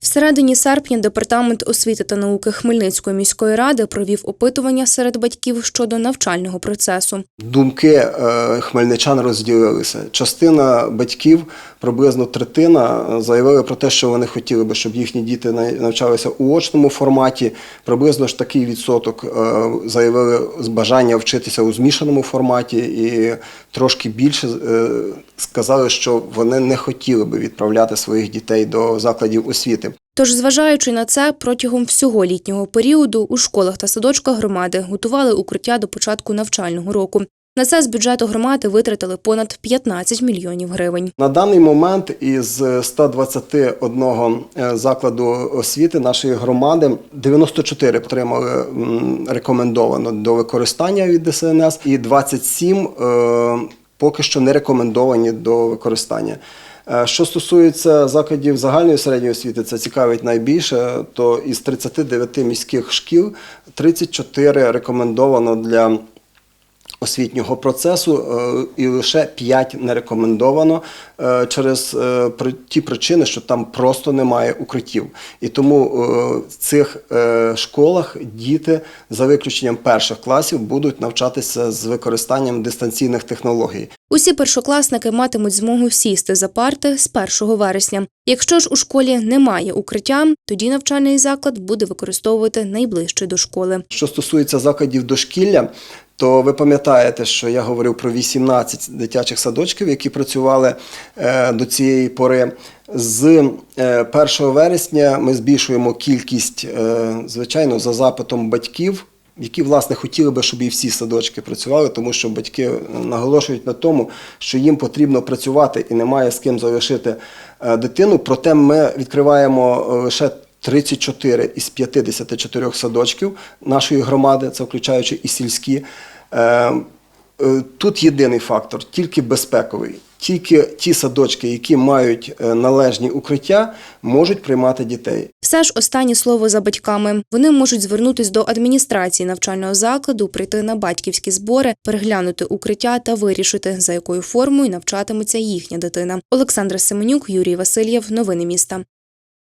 В середині серпня департамент освіти та науки Хмельницької міської ради провів опитування серед батьків щодо навчального процесу. Думки е, хмельничан розділилися. Частина батьків, приблизно третина, е, заявили про те, що вони хотіли би, щоб їхні діти навчалися у очному форматі. Приблизно ж такий відсоток е, заявили з бажання вчитися у змішаному форматі, і трошки більше сказали, що вони не хотіли би відправляти своїх дітей до закладів освіти. Тож, зважаючи на це, протягом всього літнього періоду у школах та садочках громади готували укриття до початку навчального року. На це з бюджету громади витратили понад 15 мільйонів гривень. На даний момент із 121 е, закладу освіти нашої громади 94 отримали рекомендовано до використання від ДСНС, і 27 е, поки що не рекомендовані до використання. Е, Що стосується закладів загальної середньої освіти, це цікавить найбільше, то із 39 міських шкіл 34 рекомендовано для освітнього процесу, е, і лише 5 не рекомендовано е, через ті причини, що там просто немає укриттів. І тому в цих школах діти за виключенням перших класів будуть навчатися з використанням дистанційних технологій. Усі першокласники матимуть змогу сісти за парти з 1 вересня. Якщо ж у школі немає укриття, тоді навчальний заклад буде використовувати найближчий до школи. Що стосується закладів дошкілля, то ви пам'ятаєте, що я говорив про 18 дитячих садочків, які працювали е, до цієї пори. З е, 1 вересня ми збільшуємо кількість, е, звичайно, за запитом батьків. Які власне хотіли би, щоб і всі садочки працювали, тому що батьки наголошують на тому, що їм потрібно працювати і немає з ким залишити е, дитину. Проте ми відкриваємо е, лише 34 із 54 садочків нашої громади, це включаючи і сільські. Е, Тут єдиний фактор, тільки безпековий. Тільки ті садочки, які мають е, належні укриття, можуть приймати дітей. Все ж останнє слово за батьками. Вони можуть звернутись до адміністрації навчального закладу, прийти на батьківські збори, переглянути укриття та вирішити, за якою формою навчатиметься їхня дитина. Олександра Семенюк, Юрій Васильєв. Новини міста.